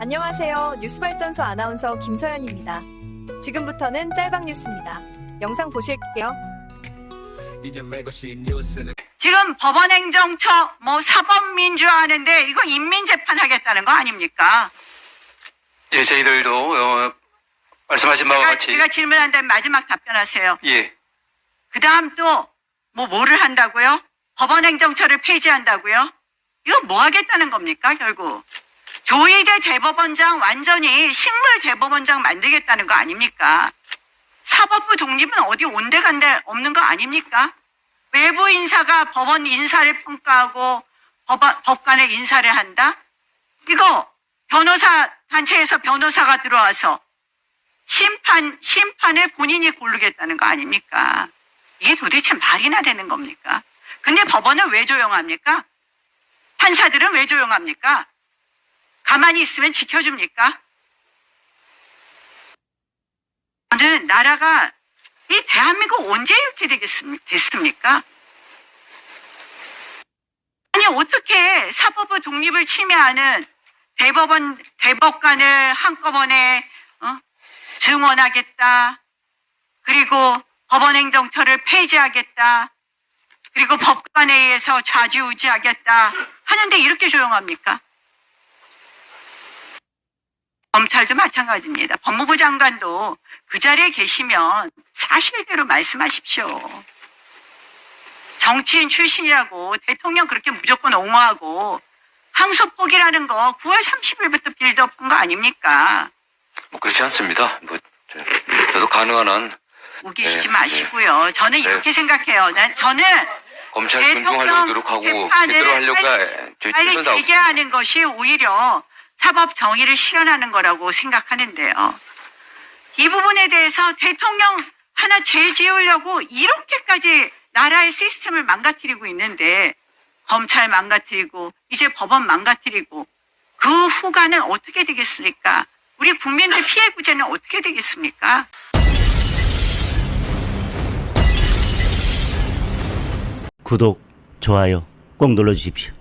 안녕하세요. 뉴스발전소 아나운서 김서연입니다. 지금부터는 짤방 뉴스입니다. 영상 보실게요. 지금 법원행정처 뭐 사법민주화 하는데 이거 인민재판 하겠다는 거 아닙니까? 예, 저희들도 어, 말씀하신 바와 제가, 같이 제가 질문한다면 마지막 답변하세요. 예, 그 다음 또 뭐 뭐를 한다고요? 법원행정처를 폐지한다고요? 이거 뭐 하겠다는 겁니까 결국? 조희대 대법원장 완전히 식물 대법원장 만들겠다는 거 아닙니까? 사법부 독립은 어디 온데간데 없는 거 아닙니까? 외부 인사가 법원 인사를 평가하고 법원, 법관의 인사를 한다? 이거 변호사 단체에서 변호사가 들어와서 심판 심판을 본인이 고르겠다는 거 아닙니까? 이게 도대체 말이나 되는 겁니까? 근데 법원은 왜 조용합니까? 판사들은 왜 조용합니까? 가만히 있으면 지켜줍니까? 저는 나라가 이 대한민국 언제 이렇게 되겠습니까? 아니 어떻게 사법부 독립을 침해하는 대법원 대법관을 한꺼번에 어? 증언하겠다. 그리고 법원행정처를 폐지하겠다. 그리고 법관에 의해서 좌지우지하겠다. 하는데 이렇게 조용합니까? 검찰도 마찬가지입니다. 법무부 장관도 그 자리에 계시면 사실대로 말씀하십시오. 정치인 출신이라고 대통령 그렇게 무조건 옹호하고 항소폭이라는 거 9월 30일부터 빌드업한 거 아닙니까? 뭐 그렇지 않습니다. 뭐 저, 저도 가능한 한 우기시지 네, 마시고요. 저는 네. 이렇게 생각해요. 난 저는 검찰 존중하려고 노력하고 제대로 하려고 빨리, 빨리 재개하는 것이 오히려 사법 정의를 실현하는 거라고 생각하는데요. 이 부분에 대해서 대통령 하나 죄 지으려고 이렇게까지 나라의 시스템을 망가뜨리고 있는데 검찰 망가뜨리고 이제 법원 망가뜨리고 그 후가는 어떻게 되겠습니까? 우리 국민들 피해 구제는 어떻게 되겠습니까? 구독, 좋아요 꼭 눌러주십시오.